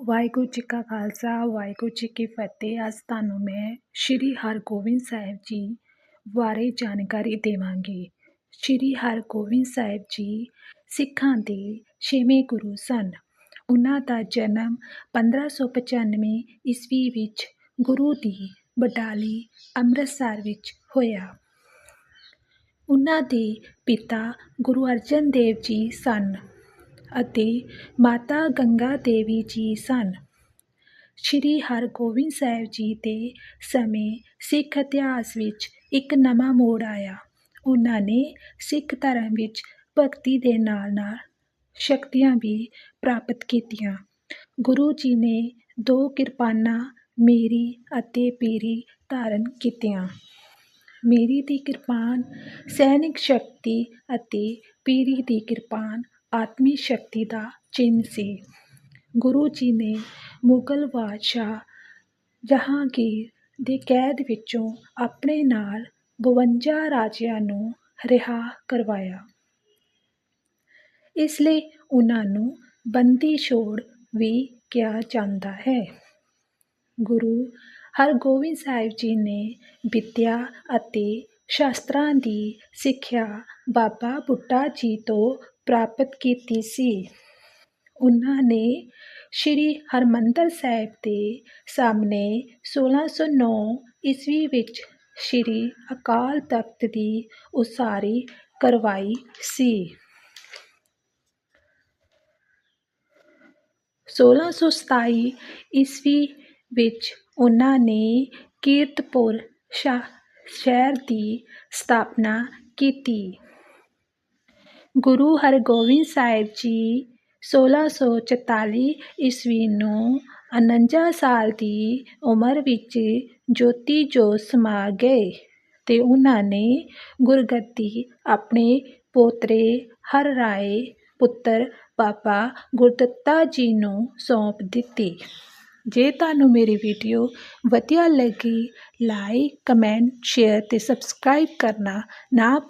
ਵਾਹਿਗੁਰੂ ਜੀ ਕਾ ਖਾਲਸਾ, ਵਾਹਿਗੁਰੂ ਜੀ ਕੀ ਫਤਿਹ। ਅੱਜ ਤੁਹਾਨੂੰ ਮੈਂ ਸ਼੍ਰੀ ਹਰਗੋਬਿੰਦ ਸਾਹਿਬ ਜੀ ਬਾਰੇ ਜਾਣਕਾਰੀ ਦੇਵਾਂਗੀ। ਸ਼੍ਰੀ ਹਰਗੋਬਿੰਦ ਸਾਹਿਬ ਜੀ ਸਿੱਖਾਂ ਦੇ ਛੇਵੇਂ ਗੁਰੂ ਸਨ। ਉਹਨਾਂ ਦਾ ਜਨਮ 1595 ਈਸਵੀ ਵਿੱਚ ਗੁਰੂ ਦੀ ਬਡਾਲੀ ਅੰਮ੍ਰਿਤਸਰ ਵਿੱਚ ਹੋਇਆ। ਉਹਨਾਂ ਦੇ ਪਿਤਾ ਗੁਰੂ ਅਰਜਨ ਦੇਵ ਜੀ ਸਨ। ਅਤੇ ਮਾਤਾ ਗੰਗਾ ਦੇਵੀ ਜੀ ਸਨ। ਸ਼੍ਰੀ ਹਰਗੋਬਿੰਦ ਸਾਹਿਬ ਜੀ ਦੇ ਸਮੇਂ ਸਿੱਖ ਇਤਿਹਾਸ ਵਿੱਚ ਇੱਕ ਨਵਾਂ ਮੋੜ ਆਇਆ। ਉਹਨਾਂ ਨੇ ਸਿੱਖ ਧਰਮ ਵਿੱਚ ਭਗਤੀ ਦੇ ਨਾਲ ਨਾਲ ਸ਼ਕਤੀਆਂ ਵੀ ਪ੍ਰਾਪਤ ਕੀਤੀਆਂ। ਗੁਰੂ ਜੀ ਨੇ ਦੋ ਕਿਰਪਾਨਾਂ ਮੇਰੀ ਅਤੇ ਪੀਰੀ ਧਾਰਨ ਕੀਤੀਆਂ। ਮੇਰੀ ਦੀ ਕਿਰਪਾਨ ਸੈਨਿਕ ਸ਼ਕਤੀ ਅਤੇ ਪੀਰੀ ਦੀ ਕਿਰਪਾਨ ਆਤਮੀ ਸ਼ਕਤੀ ਦਾ ਚਿੰਨ੍ਹ ਸੀ। ਗੁਰੂ ਜੀ ਨੇ ਮੁਗਲ ਬਾਦਸ਼ਾਹ ਜਹਾਂਗੀਰ ਦੀ ਕੈਦ ਵਿੱਚੋਂ ਆਪਣੇ ਨਾਲ 52 ਰਾਜਿਆਂ ਨੂੰ ਰਿਹਾ ਕਰਵਾਇਆ। ਇਸ ਲਈ ਉਹਨਾਂ ਨੂੰ ਬੰਦੀ ਛੋੜ ਵੀ ਕਿਹਾ ਜਾਂਦਾ ਹੈ। ਗੁਰੂ ਹਰਗੋਬਿੰਦ ਸਾਹਿਬ ਜੀ ਨੇ ਵਿੱਦਿਆ ਅਤੇ ਸ਼ਾਸਤਰਾਂ ਦੀ ਸਿੱਖਿਆ ਬਾਬਾ ਬੁੱਢਾ ਜੀ ਤੋਂ ਪ੍ਰਾਪਤ ਕੀਤੀ ਸੀ। ਉਹਨਾਂ ਨੇ ਸ਼੍ਰੀ ਹਰਿਮੰਦਰ ਸਾਹਿਬ ਦੇ ਸਾਹਮਣੇ 1609 ਈਸਵੀ ਵਿੱਚ ਸ਼੍ਰੀ ਅਕਾਲ ਤਖਤ ਦੀ ਉਸਾਰੀ ਕਰਵਾਈ ਸੀ। 1627 ਈਸਵੀ ਵਿੱਚ ਉਹਨਾਂ ਨੇ ਕੀਰਤਪੁਰ ਸ਼ਹਿਰ ਦੀ ਸਥਾਪਨਾ ਕੀਤੀ। ਗੁਰੂ ਹਰਗੋਬਿੰਦ ਸਾਹਿਬ ਜੀ 1644 ਈਸਵੀ ਨੂੰ 49 ਸਾਲ ਦੀ ਉਮਰ ਵਿੱਚ ਜੋਤੀ ਜੋਤ ਸਮਾ ਗਏ ਅਤੇ ਉਹਨਾਂ ਨੇ ਗੁਰਗੱਦੀ ਆਪਣੇ ਪੋਤਰੇ ਹਰ ਰਾਏ ਪੁੱਤਰ ਬਾਬਾ ਗੁਰਦੱਤਾ ਜੀ ਨੂੰ ਸੌਂਪ ਦਿੱਤੀ। ਜੇ ਤੁਹਾਨੂੰ ਮੇਰੀ ਵੀਡੀਓ ਵਧੀਆ ਲੱਗੀ ਲਾਈਕ ਕਮੈਂਟ ਸ਼ੇਅਰ ਅਤੇ ਸਬਸਕ੍ਰਾਈਬ ਕਰਨਾ ਨਾ